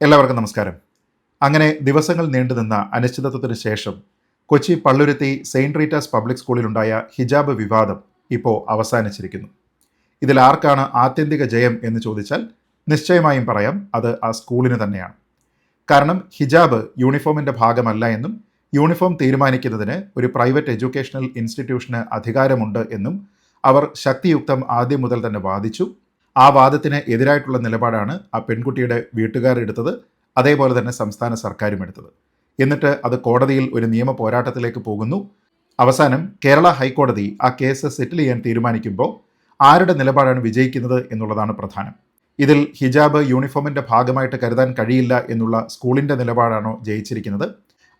എല്ലാവർക്കും നമസ്കാരം. അങ്ങനെ ദിവസങ്ങൾ നീണ്ടുനിന്ന അനിശ്ചിതത്വത്തിന് ശേഷം Kochi Palluruthy Saint Rita's Public സ്കൂളിലുണ്ടായ ഹിജാബ് വിവാദം ഇപ്പോൾ അവസാനിച്ചിരിക്കുന്നു. ഇതിൽ ആർക്കാണ് ആത്യന്തിക ജയം എന്ന് ചോദിച്ചാൽ നിശ്ചയമായും പറയാം അത് ആ സ്കൂളിന് തന്നെയാണ്. കാരണം ഹിജാബ് യൂണിഫോമിന്റെ ഭാഗമല്ല എന്നും യൂണിഫോം തീരുമാനിക്കുന്നതിന് ഒരു പ്രൈവറ്റ് എഡ്യൂക്കേഷണൽ ഇൻസ്റ്റിറ്റ്യൂഷന് അധികാരമുണ്ട് എന്നും അവർ ശക്തിയുക്തം ആദ്യം മുതൽ തന്നെ വാദിച്ചു. ആ വാദത്തിന് എതിരായിട്ടുള്ള നിലപാടാണ് ആ പെൺകുട്ടിയുടെ വീട്ടുകാർ എടുത്തത്. അതേപോലെ തന്നെ സംസ്ഥാന സർക്കാരും എടുത്തത്. എന്നിട്ട് അത് കോടതിയിൽ ഒരു നിയമ പോരാട്ടത്തിലേക്ക് പോകുന്നു. അവസാനം കേരള ഹൈക്കോടതി ആ കേസ് സെറ്റിൽ ചെയ്യാൻ തീരുമാനിക്കുമ്പോൾ ആരുടെ നിലപാടാണ് വിജയിക്കുന്നത് എന്നുള്ളതാണ് പ്രധാനം. ഇതിൽ ഹിജാബ് യൂണിഫോമിന്റെ ഭാഗമായിട്ട് കരുതാൻ കഴിയില്ല എന്നുള്ള സ്കൂളിന്റെ നിലപാടാണോ ജയിച്ചിരിക്കുന്നത്?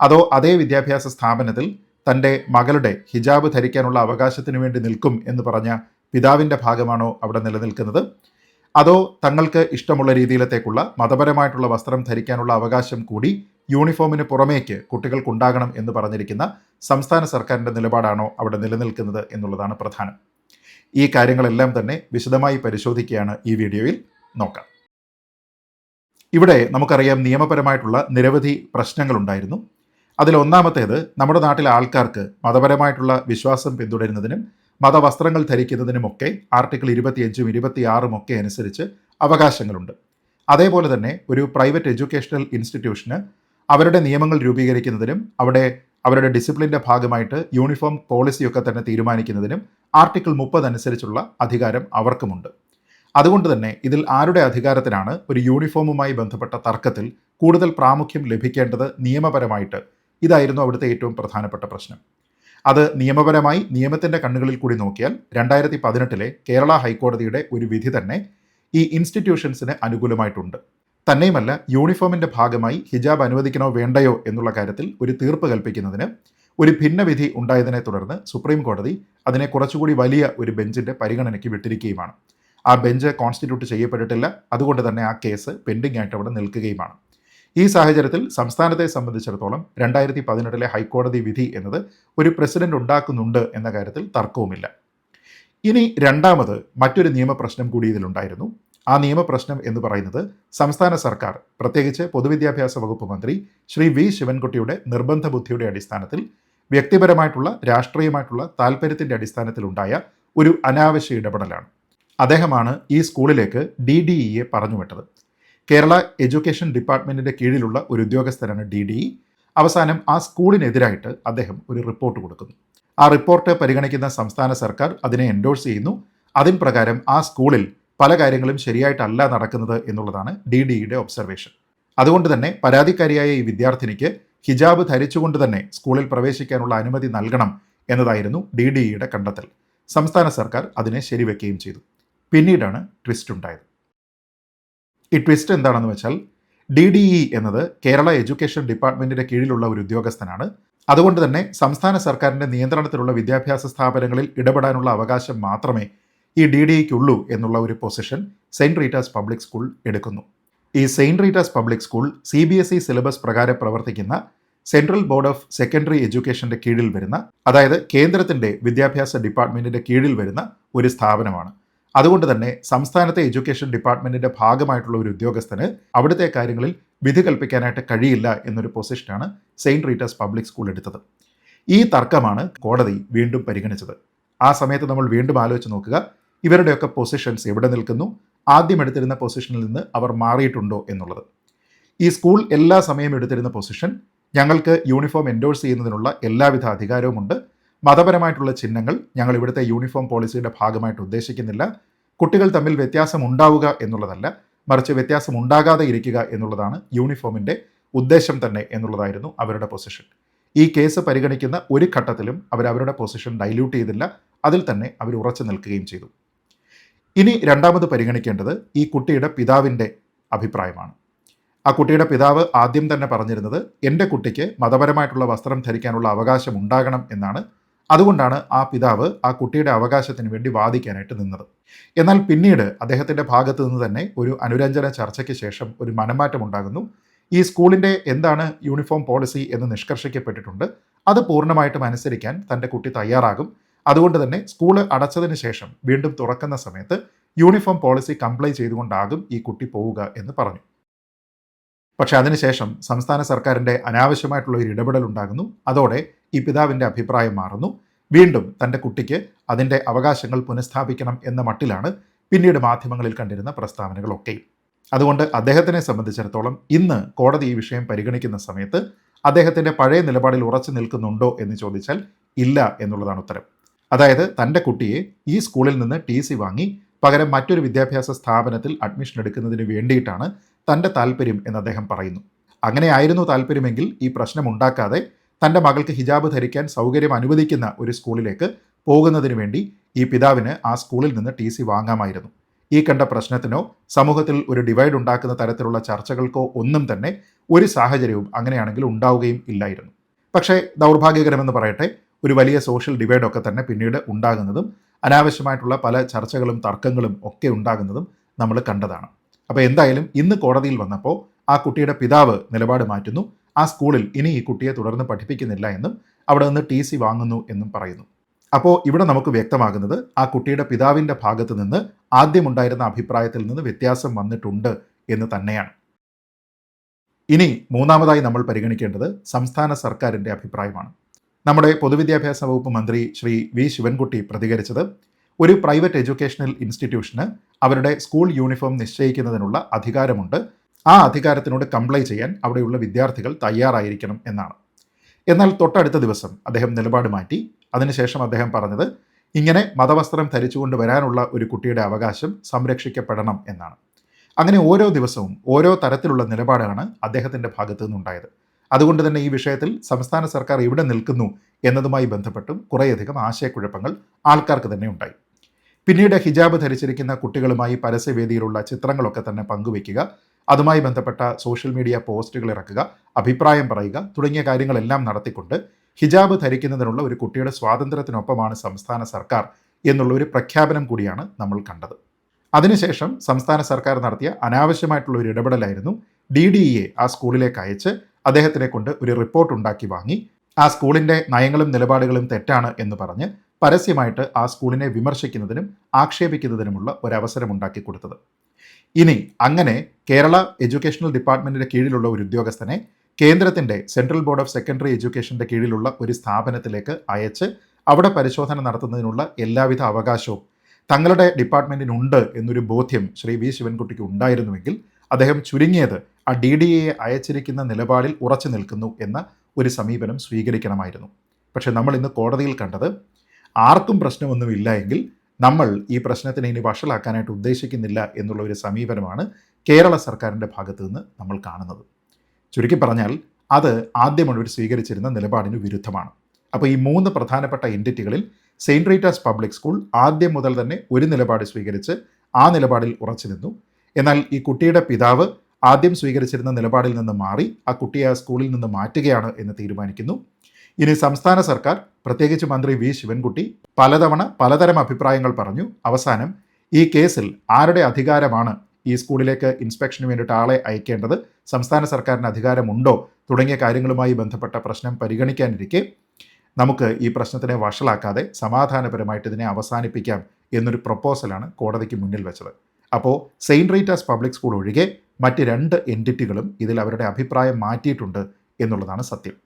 അതോ അതേ വിദ്യാഭ്യാസ സ്ഥാപനത്തിൽ തന്റെ മകളുടെ ഹിജാബ് ധരിക്കാനുള്ള അവകാശത്തിന് വേണ്ടി നിൽക്കും എന്ന് പറഞ്ഞ പിതാവിന്റെ ഭാഗമാണോ അവിടെ നിലനിൽക്കുന്നത്? അതോ തങ്ങൾക്ക് ഇഷ്ടമുള്ള രീതിയിലത്തേക്കുള്ള മതപരമായിട്ടുള്ള വസ്ത്രം ധരിക്കാനുള്ള അവകാശം കൂടി യൂണിഫോമിന് പുറമേക്ക് കുട്ടികൾക്കുണ്ടാകണം എന്ന് പറഞ്ഞിരിക്കുന്ന സംസ്ഥാന സർക്കാരിന്റെ നിലപാടാണോ അവിടെ നിലനിൽക്കുന്നത് എന്നുള്ളതാണ് പ്രധാനം. ഈ കാര്യങ്ങളെല്ലാം തന്നെ വിശദമായി പരിശോധിക്കുകയാണ് ഈ വീഡിയോയിൽ. നോക്കാം. ഇവിടെ നമുക്കറിയാം നിയമപരമായിട്ടുള്ള നിരവധി പ്രശ്നങ്ങളുണ്ടായിരുന്നു. അതിലൊന്നാമത്തേത് നമ്മുടെ നാട്ടിലെ ആൾക്കാർക്ക് മതപരമായിട്ടുള്ള വിശ്വാസം പിന്തുടരുന്നതിനും മതവസ്ത്രങ്ങൾ ധരിക്കുന്നതിനുമൊക്കെ ആർട്ടിക്കിൾ ഇരുപത്തിയഞ്ചും ഇരുപത്തിയാറും ഒക്കെ അനുസരിച്ച് അവകാശങ്ങളുണ്ട്. അതേപോലെ തന്നെ ഒരു പ്രൈവറ്റ് എഡ്യൂക്കേഷണൽ ഇൻസ്റ്റിറ്റ്യൂഷന് അവരുടെ നിയമങ്ങൾ രൂപീകരിക്കുന്നതിനും അവിടെ അവരുടെ ഡിസിപ്ലിന്റെ ഭാഗമായിട്ട് യൂണിഫോം പോളിസിയൊക്കെ തന്നെ തീരുമാനിക്കുന്നതിനും ആർട്ടിക്കിൾ മുപ്പത് അനുസരിച്ചുള്ള അധികാരം അവർക്കുമുണ്ട്. അതുകൊണ്ട് തന്നെ ഇതിൽ ആരുടെ അധികാരത്തിനാണ് ഒരു യൂണിഫോമുമായി ബന്ധപ്പെട്ട തർക്കത്തിൽ കൂടുതൽ പ്രാമുഖ്യം ലഭിക്കേണ്ടത് നിയമപരമായിട്ട്? ഇതായിരുന്നു അവിടുത്തെ ഏറ്റവും പ്രധാനപ്പെട്ട പ്രശ്നം. അത് നിയമപരമായി നിയമത്തിന്റെ കണ്ണുകളിൽ കൂടി നോക്കിയാൽ രണ്ടായിരത്തി പതിനെട്ടിലെ കേരള ഹൈക്കോടതിയുടെ ഒരു വിധി തന്നെ ഈ ഇൻസ്റ്റിറ്റ്യൂഷൻസിന് അനുകൂലമായിട്ടുണ്ട്. തന്നെയുമല്ല യൂണിഫോമിന്റെ ഭാഗമായി ഹിജാബ് അനുവദിക്കണോ വേണ്ടയോ എന്നുള്ള കാര്യത്തിൽ ഒരു തീർപ്പ് കൽപ്പിക്കുന്നതിന് ഒരു ഭിന്നവിധി ഉണ്ടായതിനെ തുടർന്ന് സുപ്രീം കോടതി അതിനെ കുറച്ചുകൂടി വലിയ ഒരു ബെഞ്ചിന്റെ പരിഗണനയ്ക്ക് വിട്ടിരിക്കുകയുമാണ്. ആ ബെഞ്ച് കോൺസ്റ്റിറ്റ്യൂട്ട് ചെയ്യപ്പെട്ടിട്ടില്ല. അതുകൊണ്ട് തന്നെ ആ കേസ് പെൻഡിംഗ് ആയിട്ട് അവിടെ നിൽക്കുകയുമാണ്. ഈ സാഹചര്യത്തിൽ സംസ്ഥാനത്തെ സംബന്ധിച്ചിടത്തോളം രണ്ടായിരത്തി പതിനെട്ടിലെ ഹൈക്കോടതി വിധി എന്നത് ഒരു പ്രസിഡന്റ് ഉണ്ടാക്കുന്നുണ്ട് എന്ന കാര്യത്തിൽ തർക്കവുമില്ല. ഇനി രണ്ടാമത് മറ്റൊരു നിയമപ്രശ്നം കൂടി ഇതിലുണ്ടായിരുന്നു. ആ നിയമപ്രശ്നം എന്ന് പറയുന്നത് സംസ്ഥാന സർക്കാർ പ്രത്യേകിച്ച് പൊതുവിദ്യാഭ്യാസ വകുപ്പ് മന്ത്രി ശ്രീ വി ശിവൻകുട്ടിയുടെ നിർബന്ധ ബുദ്ധിയുടെ അടിസ്ഥാനത്തിൽ വ്യക്തിപരമായിട്ടുള്ള രാഷ്ട്രീയമായിട്ടുള്ള താല്പര്യത്തിന്റെ അടിസ്ഥാനത്തിലുണ്ടായ ഒരു അനാവശ്യ ഇടപെടലാണ്. അദ്ദേഹമാണ് ഈ സ്കൂളിലേക്ക് ഡി ഡി ഇയെ പറഞ്ഞുവിട്ടത് കേരള എഡ്യൂക്കേഷൻ ഡിപ്പാർട്ട്മെന്റിന്റെ കീഴിലുള്ള ഒരു ഉദ്യോഗസ്ഥനാണ് ഡി ഡി അവസാനം ആ സ്കൂളിനെതിരായിട്ട് അദ്ദേഹം ഒരു റിപ്പോർട്ട് കൊടുക്കുന്നു. ആ റിപ്പോർട്ട് പരിഗണിക്കുന്ന സംസ്ഥാന സർക്കാർ അതിനെ എൻഡോഴ്സ് ചെയ്യുന്നു. അതിൻ പ്രകാരം ആ സ്കൂളിൽ പല കാര്യങ്ങളും ശരിയായിട്ടല്ല നടക്കുന്നത് എന്നുള്ളതാണ് ഡി ഡിയുടെ ഒബ്സർവേഷൻ അതുകൊണ്ട് തന്നെ പരാതിക്കാരിയായ ഈ വിദ്യാർത്ഥിനിക്ക് ഹിജാബ് ധരിച്ചുകൊണ്ട് തന്നെ സ്കൂളിൽ പ്രവേശിക്കാനുള്ള അനുമതി നൽകണം എന്നതായിരുന്നു ഡി ഡിയുടെ കണ്ടെത്തൽ. സംസ്ഥാന സർക്കാർ അതിനെ ശരിവെക്കുകയും ചെയ്തു. പിന്നീടാണ് ട്വിസ്റ്റ് ഉണ്ടായത്. ഈ ട്വിസ്റ്റ് എന്താണെന്ന് വെച്ചാൽ ഡി ഡി ഇ എന്നത് കേരള എഡ്യൂക്കേഷൻ ഡിപ്പാർട്ട്മെന്റിന്റെ കീഴിലുള്ള ഒരു ഉദ്യോഗസ്ഥനാണ്. അതുകൊണ്ട് തന്നെ സംസ്ഥാന സർക്കാരിന്റെ നിയന്ത്രണത്തിലുള്ള വിദ്യാഭ്യാസ സ്ഥാപനങ്ങളിൽ ഇടപെടാനുള്ള അവകാശം മാത്രമേ ഈ ഡി ഡി ഇക്കുള്ളൂ എന്നുള്ള ഒരു position Saint Rita's public school എടുക്കുന്നു. ഈ Saint Rita's public school C B S E syllabus പ്രകാരം പ്രവർത്തിക്കുന്ന സെൻട്രൽ ബോർഡ് ഓഫ് സെക്കൻഡറി എഡ്യൂക്കേഷന്റെ കീഴിൽ വരുന്ന അതായത് കേന്ദ്രത്തിന്റെ വിദ്യാഭ്യാസ ഡിപ്പാർട്ട്മെന്റിന്റെ കീഴിൽ വരുന്ന ഒരു സ്ഥാപനമാണ്. അതുകൊണ്ട് തന്നെ സംസ്ഥാനത്തെ എഡ്യൂക്കേഷൻ ഡിപ്പാർട്ട്മെന്റിന്റെ ഭാഗമായിട്ടുള്ള ഒരു ഉദ്യോഗസ്ഥന് അവിടുത്തെ കാര്യങ്ങളിൽ വിധി കൽപ്പിക്കാനായിട്ട് കഴിയില്ല എന്നൊരു പൊസിഷനാണ് സെയിന്റ് റീറ്റേഴ്സ് പബ്ലിക് സ്കൂൾ എടുത്തത്. ഈ തർക്കമാണ് കോടതി വീണ്ടും പരിഗണിച്ചത്. ആ സമയത്ത് നമ്മൾ വീണ്ടും ആലോചിച്ച് നോക്കുക ഇവരുടെയൊക്കെ പൊസിഷൻസ് എവിടെ നിൽക്കുന്നു ആദ്യം എടുത്തിരുന്ന പൊസിഷനിൽ നിന്ന് അവർ മാറിയിട്ടുണ്ടോ എന്നുള്ളത്. ഈ സ്കൂൾ എല്ലാ സമയം എടുത്തിരുന്ന പൊസിഷൻ ഞങ്ങൾക്ക് യൂണിഫോം എൻഡോഴ്സ് ചെയ്യുന്നതിനുള്ള എല്ലാവിധ അധികാരവുമുണ്ട്. മതപരമായിട്ടുള്ള ചിഹ്നങ്ങൾ ഞങ്ങൾ ഇവിടുത്തെ യൂണിഫോം പോളിസിയുടെ ഭാഗമായിട്ട് ഉദ്ദേശിക്കുന്നില്ല. കുട്ടികൾ തമ്മിൽ വ്യത്യാസം ഉണ്ടാവുക എന്നുള്ളതല്ല മറിച്ച് വ്യത്യാസം ഉണ്ടാകാതെ ഇരിക്കുക എന്നുള്ളതാണ് യൂണിഫോമിന്റെ ഉദ്ദേശം തന്നെ എന്നുള്ളതായിരുന്നു അവരുടെ പൊസിഷൻ ഈ കേസ് പരിഗണിക്കുന്ന ഒരു ഘട്ടത്തിലും അവരവരുടെ പൊസിഷൻ ഡൈല്യൂട്ട് ചെയ്തില്ല അതിൽ തന്നെ അവർ ഉറച്ചു നിൽക്കുകയും ചെയ്തു. ഇനി രണ്ടാമത് പരിഗണിക്കേണ്ടത് ഈ കുട്ടിയുടെ പിതാവിന്റെ അഭിപ്രായമാണ്. ആ കുട്ടിയുടെ പിതാവ് ആദ്യം തന്നെ പറഞ്ഞിരുന്നത് എന്റെ കുട്ടിക്ക് മതപരമായിട്ടുള്ള വസ്ത്രം ധരിക്കാനുള്ള അവകാശം ഉണ്ടാകണം എന്നാണ് അതുകൊണ്ടാണ് ആ പിതാവ് ആ കുട്ടിയുടെ അവകാശത്തിന് വേണ്ടി വാദിക്കാനായിട്ട് നിന്നത്. എന്നാൽ പിന്നീട് അദ്ദേഹത്തിന്റെ ഭാഗത്തു നിന്ന് തന്നെ ഒരു അനുരഞ്ജന ചർച്ചയ്ക്ക് ശേഷം ഒരു മനംമാറ്റം ഉണ്ടാകുന്നു. ഈ സ്കൂളിന്റെ എന്താണ് യൂണിഫോം പോളിസി എന്ന് നിഷ്കർഷിക്കപ്പെട്ടിട്ടുണ്ട്. അത് പൂർണമായിട്ടും അനുസരിക്കാൻ തന്റെ കുട്ടി തയ്യാറാകും. അതുകൊണ്ട് തന്നെ സ്കൂൾ അടച്ചതിന് ശേഷം വീണ്ടും തുറക്കുന്ന സമയത്ത് യൂണിഫോം പോളിസി കംപ്ലൈ ചെയ്തുകൊണ്ടാകും ഈ കുട്ടി പോവുക എന്ന് പറഞ്ഞു. പക്ഷേ അതിനുശേഷം സംസ്ഥാന സർക്കാരിന്റെ അനാവശ്യമായിട്ടുള്ള ഒരു ഇടപെടൽ ഉണ്ടാകുന്നു. അതോടെ ഈ പിതാവിന്റെ അഭിപ്രായം മാറുന്നു. വീണ്ടും തന്റെ കുട്ടിക്ക് അതിന്റെ അവകാശങ്ങൾ പുനഃസ്ഥാപിക്കണം എന്ന മട്ടിലാണ് പിന്നീട് മാധ്യമങ്ങളിൽ കണ്ടിരുന്ന പ്രസ്താവനകളൊക്കെ. അതുകൊണ്ട് അദ്ദേഹത്തിനെ സംബന്ധിച്ചിടത്തോളം ഇന്ന് കോടതി ഈ വിഷയം പരിഗണിക്കുന്ന സമയത്ത് അദ്ദേഹത്തിന്റെ പഴയ നിലപാടിൽ ഉറച്ചു നിൽക്കുന്നുണ്ടോ എന്ന് ചോദിച്ചാൽ ഇല്ല എന്നുള്ളതാണ് ഉത്തരം. അതായത് തന്റെ കുട്ടിയെ ഈ സ്കൂളിൽ നിന്ന് ടി സി വാങ്ങി പകരം മറ്റൊരു വിദ്യാഭ്യാസ സ്ഥാപനത്തിൽ അഡ്മിഷൻ എടുക്കുന്നതിന് വേണ്ടിയിട്ടാണ് തന്റെ താല്പര്യം എന്ന് അദ്ദേഹം പറയുന്നു. അങ്ങനെയായിരുന്നു താല്പര്യമെങ്കിൽ ഈ പ്രശ്നം ഉണ്ടാക്കാതെ തന്റെ മകൾക്ക് ഹിജാബ് ധരിക്കാൻ സൗകര്യം അനുവദിക്കുന്ന ഒരു സ്കൂളിലേക്ക് പോകുന്നതിന് വേണ്ടി ഈ പിതാവിന് ആ സ്കൂളിൽ നിന്ന് ടി സി വാങ്ങാമായിരുന്നു. ഈ കണ്ട പ്രശ്നത്തിനോ സമൂഹത്തിൽ ഒരു ഡിവൈഡ് ഉണ്ടാക്കുന്ന തരത്തിലുള്ള ചർച്ചകൾക്കോ ഒന്നും തന്നെ ഒരു സാഹചര്യവും അങ്ങനെയാണെങ്കിൽ ഉണ്ടാവുകയും ഇല്ലായിരുന്നു. പക്ഷേ ദൗർഭാഗ്യകരമെന്ന് പറയട്ടെ ഒരു വലിയ സോഷ്യൽ ഡിവൈഡൊക്കെ തന്നെ പിന്നീട് ഉണ്ടാകുന്നതും അനാവശ്യമായിട്ടുള്ള പല ചർച്ചകളും തർക്കങ്ങളും ഒക്കെ ഉണ്ടാകുന്നതും നമ്മൾ കണ്ടതാണ്. അപ്പോൾ എന്തായാലും ഇന്ന് കോടതിയിൽ വന്നപ്പോൾ ആ കുട്ടിയുടെ പിതാവ് നിലപാട് മാറ്റുന്നു. ആ സ്കൂളിൽ ഇനി ഈ കുട്ടിയെ തുടർന്ന് പഠിപ്പിക്കുന്നില്ല എന്നും അവിടെ നിന്ന് ടി സി വാങ്ങുന്നു എന്നും പറയുന്നു. അപ്പോൾ ഇവിടെ നമുക്ക് വ്യക്തമാകുന്നത് ആ കുട്ടിയുടെ പിതാവിന്റെ ഭാഗത്ത് നിന്ന് ആദ്യമുണ്ടായിരുന്ന അഭിപ്രായത്തിൽ നിന്ന് വ്യത്യാസം വന്നിട്ടുണ്ട് എന്ന് തന്നെയാണ്. ഇനി മൂന്നാമതായി നമ്മൾ പരിഗണിക്കേണ്ടത് സംസ്ഥാന സർക്കാരിന്റെ അഭിപ്രായമാണ്. നമ്മുടെ പൊതുവിദ്യാഭ്യാസ വകുപ്പ് മന്ത്രി ശ്രീ വി ശിവൻകുട്ടി പ്രതികരിച്ചത് ഒരു പ്രൈവറ്റ് എഡ്യൂക്കേഷണൽ ഇൻസ്റ്റിറ്റ്യൂഷന് അവരുടെ സ്കൂൾ യൂണിഫോം നിശ്ചയിക്കുന്നതിനുള്ള അധികാരമുണ്ട് ആ അധികാരത്തിനോട് കംപ്ലൈ ചെയ്യാൻ അവിടെയുള്ള വിദ്യാർത്ഥികൾ തയ്യാറായിരിക്കണം എന്നാണ്. എന്നാൽ തൊട്ടടുത്ത ദിവസം അദ്ദേഹം നിലപാട് മാറ്റി. അതിനുശേഷം അദ്ദേഹം പറഞ്ഞത് ഇങ്ങനെ മതവസ്ത്രം ധരിച്ചുകൊണ്ട് വരാനുള്ള ഒരു കുട്ടിയുടെ അവകാശം സംരക്ഷിക്കപ്പെടണം എന്നാണ്. അങ്ങനെ ഓരോ ദിവസവും ഓരോ തരത്തിലുള്ള നിലപാടാണ് അദ്ദേഹത്തിന്റെ ഭാഗത്തു നിന്നുണ്ടായത്. അതുകൊണ്ട് തന്നെ ഈ വിഷയത്തിൽ സംസ്ഥാന സർക്കാർ എവിടെ നിൽക്കുന്നു എന്നതുമായി ബന്ധപ്പെട്ടും കുറേയധികം ആശയക്കുഴപ്പങ്ങൾ ആൾക്കാർക്ക് തന്നെ ഉണ്ടായി. പിന്നീട് ഹിജാബ് ധരിച്ചിരിക്കുന്ന കുട്ടികളുമായി പരസ്യവേദിയിലുള്ള ചിത്രങ്ങളൊക്കെ തന്നെ പങ്കുവയ്ക്കുക അതുമായി ബന്ധപ്പെട്ട സോഷ്യൽ മീഡിയ പോസ്റ്റുകൾ ഇറക്കുക അഭിപ്രായം പറയുക തുടങ്ങിയ കാര്യങ്ങളെല്ലാം നടത്തിക്കൊണ്ട് ഹിജാബ് ധരിക്കുന്നതിനുള്ള ഒരു കുട്ടിയുടെ സ്വാതന്ത്ര്യത്തിനൊപ്പമാണ് സംസ്ഥാന സർക്കാർ എന്നുള്ള ഒരു പ്രഖ്യാപനം കൂടിയാണ് നമ്മൾ കണ്ടത്. അതിനുശേഷം സംസ്ഥാന സർക്കാർ നടത്തിയ അനാവശ്യമായിട്ടുള്ള ഒരു ഇടപെടലായിരുന്നു ഡി ഡി എ ആ സ്കൂളിലേക്ക് അയച്ച് അദ്ദേഹത്തിനെ കൊണ്ട് ഒരു റിപ്പോർട്ട് ഉണ്ടാക്കി വാങ്ങി. ആ സ്കൂളിന്റെ നയങ്ങളും നിലപാടുകളും തെറ്റാണ് എന്ന് പറഞ്ഞ് പരസ്യമായിട്ട് ആ സ്കൂളിനെ വിമർശിക്കുന്നതിനും ആക്ഷേപിക്കുന്നതിനുമുള്ള ഒരവസരം ഉണ്ടാക്കി കൊടുത്തത്. ഇനി അങ്ങനെ കേരള എഡ്യൂക്കേഷണൽ ഡിപ്പാർട്ട്മെന്റിന്റെ കീഴിലുള്ള ഒരു ഉദ്യോഗസ്ഥനെ കേന്ദ്രത്തിന്റെ സെൻട്രൽ ബോർഡ് ഓഫ് സെക്കൻഡറി എഡ്യൂക്കേഷന്റെ കീഴിലുള്ള ഒരു സ്ഥാപനത്തിലേക്ക് അയച്ച് അവിടെ പരിശോധന നടത്തുന്നതിനുള്ള എല്ലാവിധ അവകാശവും തങ്ങളുടെ ഡിപ്പാർട്ട്മെന്റിനുണ്ട് എന്നൊരു ബോധ്യം ശ്രീ വി ശിവൻകുട്ടിക്ക് ഉണ്ടായിരുന്നുവെങ്കിൽ അദ്ദേഹം ചുരുങ്ങിയത് ആ ഡി ഡി എയെ അയച്ചിരിക്കുന്ന നിലപാടിൽ ഉറച്ചു നിൽക്കുന്നു എന്ന ഒരു സമീപനം സ്വീകരിക്കണമായിരുന്നു. പക്ഷേ നമ്മൾ ഇന്ന് കോടതിയിൽ കണ്ടത് ആർക്കും പ്രശ്നമൊന്നുമില്ല എങ്കിൽ നമ്മൾ ഈ പ്രശ്നത്തിന് ഇനി വഷളാക്കാനായിട്ട് ഉദ്ദേശിക്കുന്നില്ല എന്നുള്ള ഒരു സമീപനമാണ് കേരള സർക്കാരിന്റെ ഭാഗത്തു നിന്ന് നമ്മൾ കാണുന്നത്. ചുരുക്കി പറഞ്ഞാൽ അത് ആദ്യമാണ് ഒരു സ്വീകരിച്ചിരുന്ന നിലപാടിന് വിരുദ്ധമാണ്. അപ്പോൾ ഈ മൂന്ന് പ്രധാനപ്പെട്ട എന്റിറ്റികളിൽ സെയിന്റ് റീറ്റാസ് പബ്ലിക് സ്കൂൾ ആദ്യം മുതൽ തന്നെ ഒരു നിലപാട് സ്വീകരിച്ച് ആ നിലപാടിൽ ഉറച്ചു നിന്നു. എന്നാൽ ഈ കുട്ടിയുടെ പിതാവ് ആദ്യം സ്വീകരിച്ചിരുന്ന നിലപാടിൽ നിന്ന് മാറി ആ കുട്ടിയെ ആ സ്കൂളിൽ നിന്ന് മാറ്റുകയാണ് എന്ന് തീരുമാനിക്കുന്നു. ഇനി സംസ്ഥാന സർക്കാർ പ്രത്യേകിച്ച് മന്ത്രി വി. ശിവൻകുട്ടി പലതവണ പലതരം അഭിപ്രായങ്ങൾ പറഞ്ഞു. അവസാനം ഈ കേസിൽ ആരുടെ അധികാരമാണ് ഈ സ്കൂളിലേക്ക് ഇൻസ്പെക്ഷന് വേണ്ടിയിട്ട് ആളെ അയക്കേണ്ടത്? സംസ്ഥാന സർക്കാരിന് അധികാരമുണ്ടോ? തുടങ്ങിയ കാര്യങ്ങളുമായി ബന്ധപ്പെട്ട പ്രശ്നം പരിഗണിക്കാനിരിക്കെ നമുക്ക് ഈ പ്രശ്നത്തിനെ വഷളാക്കാതെ സമാധാനപരമായിട്ട് ഇതിനെ അവസാനിപ്പിക്കാം എന്നൊരു പ്രപ്പോസലാണ് കോടതിക്ക് മുന്നിൽ വെച്ചത്. അപ്പോൾ സെയിന്റ് റീറ്റാസ് പബ്ലിക് സ്കൂൾ ഒഴികെ മറ്റ് രണ്ട് എന്റിറ്റികളും ഇതിൽ അവരുടെ അഭിപ്രായം മാറ്റിയിട്ടുണ്ട് എന്നുള്ളതാണ് സത്യം.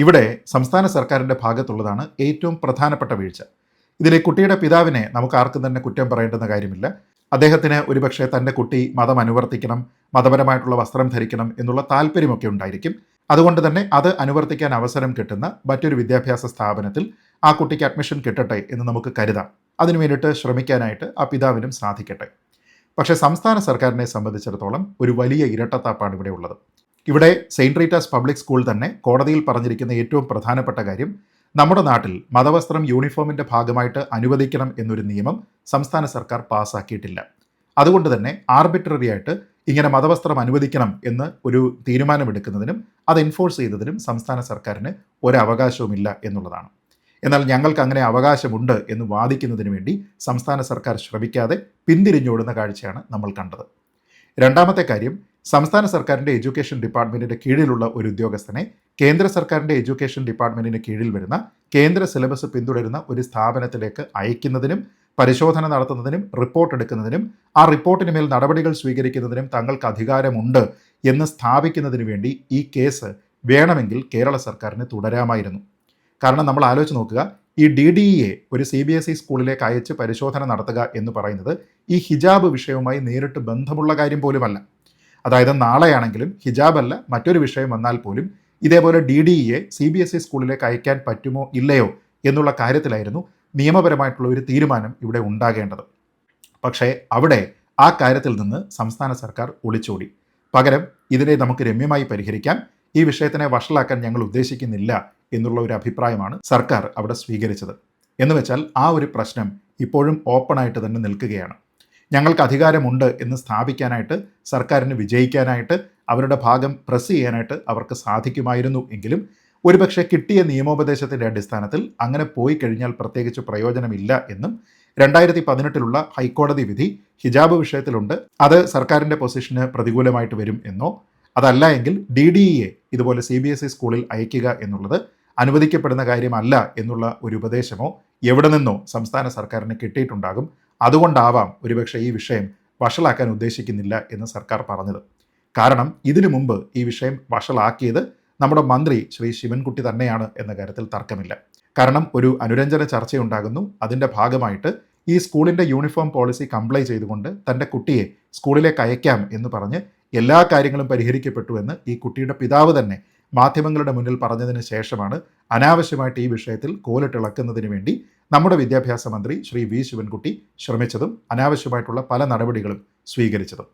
ഇവിടെ സംസ്ഥാന സർക്കാരിന്റെ ഭാഗത്തുള്ളതാണ് ഏറ്റവും പ്രധാനപ്പെട്ട വീഴ്ച. ഇതിലെ കുട്ടിയുടെ പിതാവിനെ നമുക്ക് ആർക്കും തന്നെ കുറ്റം പറയേണ്ടുന്ന കാര്യമില്ല. അദ്ദേഹത്തിന് ഒരുപക്ഷെ തന്റെ കുട്ടി മതം അനുവർത്തിക്കണം മതപരമായിട്ടുള്ള വസ്ത്രം ധരിക്കണം എന്നുള്ള താല്പര്യമൊക്കെ ഉണ്ടായിരിക്കും. അതുകൊണ്ട് തന്നെ അത് അനുവർത്തിക്കാൻ അവസരം കിട്ടുന്ന മറ്റൊരു വിദ്യാഭ്യാസ സ്ഥാപനത്തിൽ ആ കുട്ടിക്ക് അഡ്മിഷൻ കിട്ടട്ടെ എന്ന് നമുക്ക് കരുതാം. അതിനു വേണ്ടിയിട്ട് ശ്രമിക്കാനായിട്ട് ആ പിതാവിനും സാധിക്കട്ടെ. പക്ഷേ സംസ്ഥാന സർക്കാരിനെ സംബന്ധിച്ചിടത്തോളം ഒരു വലിയ ഇരട്ടത്താപ്പാണ് ഇവിടെ ഉള്ളത്. ഇവിടെ സെയിന്റ് റീറ്റാസ് പബ്ലിക് സ്കൂൾ തന്നെ കോടതിയിൽ പറഞ്ഞിരിക്കുന്ന ഏറ്റവും പ്രധാനപ്പെട്ട കാര്യം നമ്മുടെ നാട്ടിൽ മതവസ്ത്രം യൂണിഫോമിന്റെ ഭാഗമായിട്ട് അനുവദിക്കണം എന്നൊരു നിയമം സംസ്ഥാന സർക്കാർ പാസ്സാക്കിയിട്ടില്ല അതുകൊണ്ട് തന്നെ ആർബിട്രറി ആയിട്ട് ഇങ്ങനെ മതവസ്ത്രം അനുവദിക്കണം എന്ന് ഒരു തീരുമാനമെടുക്കുന്നതിനും അത് എൻഫോഴ്സ് ചെയ്തതിനും സംസ്ഥാന സർക്കാരിന് ഒരവകാശവുമില്ല എന്നുള്ളതാണ്. എന്നാൽ ഞങ്ങൾക്ക് അങ്ങനെ അവകാശമുണ്ട് എന്ന് വാദിക്കുന്നതിന് വേണ്ടി സംസ്ഥാന സർക്കാർ ശ്രമിക്കാതെ പിന്തിരിഞ്ഞോടുന്ന കാഴ്ചയാണ് നമ്മൾ കണ്ടത്. രണ്ടാമത്തെ കാര്യം സംസ്ഥാന സർക്കാരിന്റെ എഡ്യൂക്കേഷൻ ഡിപ്പാർട്ട്മെന്റിന്റെ കീഴിലുള്ള ഒരു ഉദ്യോഗസ്ഥനെ കേന്ദ്ര സർക്കാരിന്റെ എഡ്യൂക്കേഷൻ ഡിപ്പാർട്ട്മെന്റിന് കീഴിൽ വരുന്ന കേന്ദ്ര സിലബസ് പിന്തുടരുന്ന ഒരു സ്ഥാപനത്തിലേക്ക് അയക്കുന്നതിനും പരിശോധന നടത്തുന്നതിനും റിപ്പോർട്ട് എടുക്കുന്നതിനും ആ റിപ്പോർട്ടിന് മേൽ നടപടികൾ സ്വീകരിക്കുന്നതിനും തങ്ങൾക്ക് അധികാരമുണ്ട് എന്ന് സ്ഥാപിക്കുന്നതിന് വേണ്ടി ഈ കേസ് വേണമെങ്കിൽ കേരള സർക്കാരിന് തുടരാമായിരുന്നു. കാരണം നമ്മൾ ആലോചിച്ച് നോക്കുക ഈ ഡി ഡി ഇയെ ഒരു സി ബി എസ് ഇ സ്കൂളിലേക്ക് അയച്ച് പരിശോധന നടത്തുക എന്ന് പറയുന്നത് ഈ ഹിജാബ് വിഷയവുമായി നേരിട്ട് ബന്ധമുള്ള കാര്യം പോലുമല്ല. അതായത് നാളെയാണെങ്കിലും ഹിജാബ് അല്ല മറ്റൊരു വിഷയം വന്നാൽ പോലും ഇതേപോലെ ഡി ഡി ഇയെ സി ബി എസ് ഇ സ്കൂളിലേക്ക് അയക്കാൻ പറ്റുമോ ഇല്ലയോ എന്നുള്ള കാര്യത്തിലായിരുന്നു നിയമപരമായിട്ടുള്ള ഒരു തീരുമാനം ഇവിടെ ഉണ്ടാകേണ്ടത്. പക്ഷേ അവിടെ ആ കാര്യത്തിൽ നിന്ന് സംസ്ഥാന സർക്കാർ ഒളിച്ചോടി. പകരം ഇതിനെ നമുക്ക് രമ്യമായി പരിഹരിക്കാം. ഈ വിഷയത്തിനെ വഷളാക്കാൻ ഞങ്ങൾ ഉദ്ദേശിക്കുന്നില്ല എന്നുള്ള ഒരു അഭിപ്രായമാണ് സർക്കാർ അവിടെ സ്വീകരിച്ചത്. എന്ന് വെച്ചാൽ ആ ഒരു പ്രശ്നം ഇപ്പോഴും ഓപ്പണായിട്ട് തന്നെ നിൽക്കുകയാണ്. ഞങ്ങൾക്ക് അധികാരമുണ്ട് എന്ന് സ്ഥാപിക്കാനായിട്ട് സർക്കാരിന് വിജയിക്കാനായിട്ട് അവരുടെ ഭാഗം പ്രസ് ചെയ്യാനായിട്ട് അവർക്ക് സാധിക്കുമായിരുന്നു എങ്കിലും ഒരുപക്ഷെ കിട്ടിയ നിയമോപദേശത്തിന്റെ അടിസ്ഥാനത്തിൽ അങ്ങനെ പോയി കഴിഞ്ഞാൽ പ്രത്യേകിച്ച് പ്രയോജനമില്ല എന്നും രണ്ടായിരത്തി പതിനെട്ടിലുള്ള ഹൈക്കോടതി വിധി ഹിജാബ് വിഷയത്തിലുണ്ട്. അത് സർക്കാരിന്റെ പൊസിഷന് പ്രതികൂലമായിട്ട് വരും എന്നോ അതല്ല എങ്കിൽ ഡി ഡി ഇയെ ഇതുപോലെ സി ബി എസ് ഇ സ്കൂളിൽ അയക്കുക എന്നുള്ളത് അനുവദിക്കപ്പെടുന്ന കാര്യമല്ല എന്നുള്ള ഒരു ഉപദേശമോ എവിടെ നിന്നോ സംസ്ഥാന സർക്കാരിന് കിട്ടിയിട്ടുണ്ടാകും. അതുകൊണ്ടാവാം ഒരുപക്ഷെ ഈ വിഷയം വഷളാക്കാൻ ഉദ്ദേശിക്കുന്നില്ല എന്ന് സർക്കാർ പറഞ്ഞത്. കാരണം ഇതിനു മുമ്പ് ഈ വിഷയം വഷളാക്കിയത് നമ്മുടെ മന്ത്രി ശ്രീ ശിവൻകുട്ടി തന്നെയാണ് എന്ന കാര്യത്തിൽ തർക്കമില്ല. കാരണം ഒരു അനുരഞ്ജന ചർച്ചയുണ്ടാകുന്നു. അതിന്റെ ഭാഗമായിട്ട് ഈ സ്കൂളിന്റെ യൂണിഫോം പോളിസി കംപ്ലൈ ചെയ്തുകൊണ്ട് തന്റെ കുട്ടിയെ സ്കൂളിലേക്ക് അയക്കാം എന്ന് പറഞ്ഞ് എല്ലാ കാര്യങ്ങളും പരിഹരിക്കപ്പെട്ടു എന്ന് ഈ കുട്ടിയുടെ പിതാവ് തന്നെ മാധ്യമങ്ങളുടെ മുന്നിൽ പറഞ്ഞതിന് ശേഷമാണ് അനാവശ്യമായിട്ട് ഈ വിഷയത്തിൽ കോലിട്ടിളക്കുന്നതിന് വേണ്ടി നമ്മുടെ വിദ്യാഭ്യാസ മന്ത്രി ശ്രീ വി ശിവൻകുട്ടി ശ്രമിച്ചതും അനാവശ്യമായിട്ടുള്ള പല നടപടികളും സ്വീകരിച്ചതും.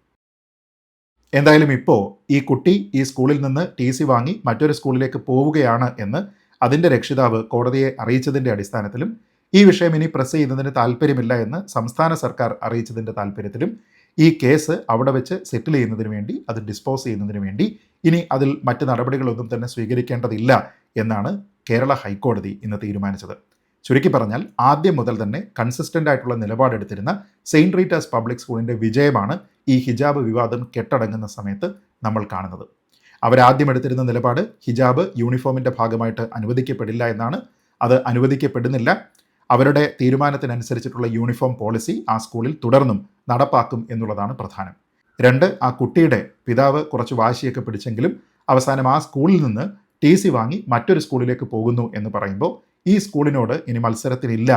എന്തായാലും ഇപ്പോൾ ഈ കുട്ടി ഈ സ്കൂളിൽ നിന്ന് ടി സി വാങ്ങി മറ്റൊരു സ്കൂളിലേക്ക് പോവുകയാണ് എന്ന് അതിന്റെ രക്ഷിതാവ് കോടതിയെ അറിയിച്ചതിന്റെ അടിസ്ഥാനത്തിലും ഈ വിഷയം ഇനി പ്രസ് ചെയ്യുന്നതിന് താല്പര്യമില്ല എന്ന് സംസ്ഥാന സർക്കാർ അറിയിച്ചതിന്റെ താല്പര്യത്തിലും ഈ കേസ് അവിടെ വെച്ച് സെറ്റിൽ ചെയ്യുന്നതിന് വേണ്ടി അത് ഡിസ്പോസ് ചെയ്യുന്നതിന് വേണ്ടി ഇനി അതിൽ മറ്റ് നടപടികളൊന്നും തന്നെ സ്വീകരിക്കേണ്ടതില്ല എന്നാണ് കേരള ഹൈക്കോടതി ഇന്ന് തീരുമാനിച്ചത്. ചുരുക്കി പറഞ്ഞാൽ ആദ്യം മുതൽ തന്നെ കൺസിസ്റ്റന്റ് ആയിട്ടുള്ള നിലപാടെടുത്തിരുന്ന സെയിന്റ് റീറ്റേഴ്സ് പബ്ലിക് സ്കൂളിന്റെ വിജയമാണ് ഈ ഹിജാബ് വിവാദം കെട്ടടങ്ങുന്ന സമയത്ത് നമ്മൾ കാണുന്നത്. അവരാദ്യം എടുത്തിരുന്ന നിലപാട് ഹിജാബ് യൂണിഫോമിന്റെ ഭാഗമായിട്ട് അനുവദിക്കപ്പെടില്ല എന്നാണ്. അത് അനുവദിക്കപ്പെടുന്നില്ല. അവരുടെ തീരുമാനത്തിനനുസരിച്ചിട്ടുള്ള യൂണിഫോം പോളിസി ആ സ്കൂളിൽ തുടർന്നും നടപ്പാക്കും എന്നുള്ളതാണ് പ്രധാനം. രണ്ട് ആ കുട്ടിയുടെ പിതാവ് കുറച്ച് വാശിയൊക്കെ പിടിച്ചെങ്കിലും അവസാനം ആ സ്കൂളിൽ നിന്ന് ടി സി വാങ്ങി മറ്റൊരു സ്കൂളിലേക്ക് പോകുന്നു എന്ന് പറയുമ്പോൾ ഈ സ്കൂളിനോട് ഇനി മത്സരത്തിനില്ല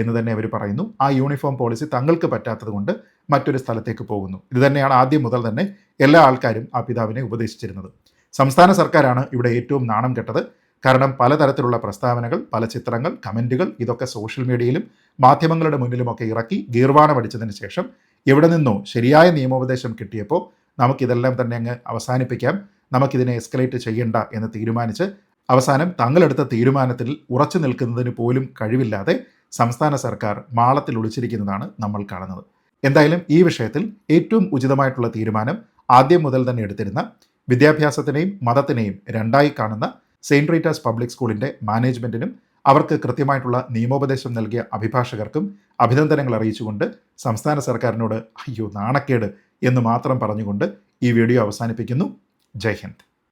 എന്ന് തന്നെ അവർ പറയുന്നു. ആ യൂണിഫോം പോളിസി തങ്ങൾക്ക് പറ്റാത്തതുകൊണ്ട് മറ്റൊരു സ്ഥലത്തേക്ക് പോകുന്നു. ഇത് തന്നെയാണ് ആദ്യം മുതൽ തന്നെ എല്ലാ ആൾക്കാരും ആ പിതാവിനെ ഉപദേശിച്ചിരുന്നത്. സംസ്ഥാന സർക്കാരാണ് ഇവിടെ ഏറ്റവും നാണം കെട്ടത്. കാരണം പലതരത്തിലുള്ള പ്രസ്താവനകൾ പല ചിത്രങ്ങൾ കമന്റുകൾ ഇതൊക്കെ സോഷ്യൽ മീഡിയയിലും മാധ്യമങ്ങളുടെ മുന്നിലുമൊക്കെ ഇറക്കി ഗീർവാണം അടിച്ചതിന് ശേഷം എവിടെ നിന്നോ ശരിയായ നിയമോപദേശം കിട്ടിയപ്പോൾ നമുക്കിതെല്ലാം തന്നെ അങ്ങ് അവസാനിപ്പിക്കാം. നമുക്കിതിനെ എസ്കലേറ്റ് ചെയ്യണ്ട എന്ന് തീരുമാനിച്ച് അവസാനം തങ്ങളെടുത്ത തീരുമാനത്തിൽ ഉറച്ചു നിൽക്കുന്നതിന് പോലും കഴിവില്ലാതെ സംസ്ഥാന സർക്കാർ മാളത്തിൽ ഒളിച്ചിരിക്കുന്നതാണ് നമ്മൾ കാണുന്നത്. എന്തായാലും ഈ വിഷയത്തിൽ ഏറ്റവും ഉചിതമായിട്ടുള്ള തീരുമാനം ആദ്യം മുതൽ തന്നെ എടുത്തിരുന്ന വിദ്യാഭ്യാസത്തിനെയും മതത്തിനെയും രണ്ടായി കാണുന്ന സെയിന്റ് റീറ്റാസ് പബ്ലിക് സ്കൂളിന്റെ മാനേജ്മെന്റിനും അവർക്ക് കൃത്യമായിട്ടുള്ള നിയമോപദേശം നൽകിയ അഭിഭാഷകർക്കും അഭിനന്ദനങ്ങൾ അറിയിച്ചുകൊണ്ട് സംസ്ഥാന സർക്കാരിനോട് അയ്യോ നാണക്കേട് എന്ന് മാത്രം പറഞ്ഞുകൊണ്ട് ഈ വീഡിയോ അവസാനിപ്പിക്കുന്നു. ജയ് ഹിന്ദ്.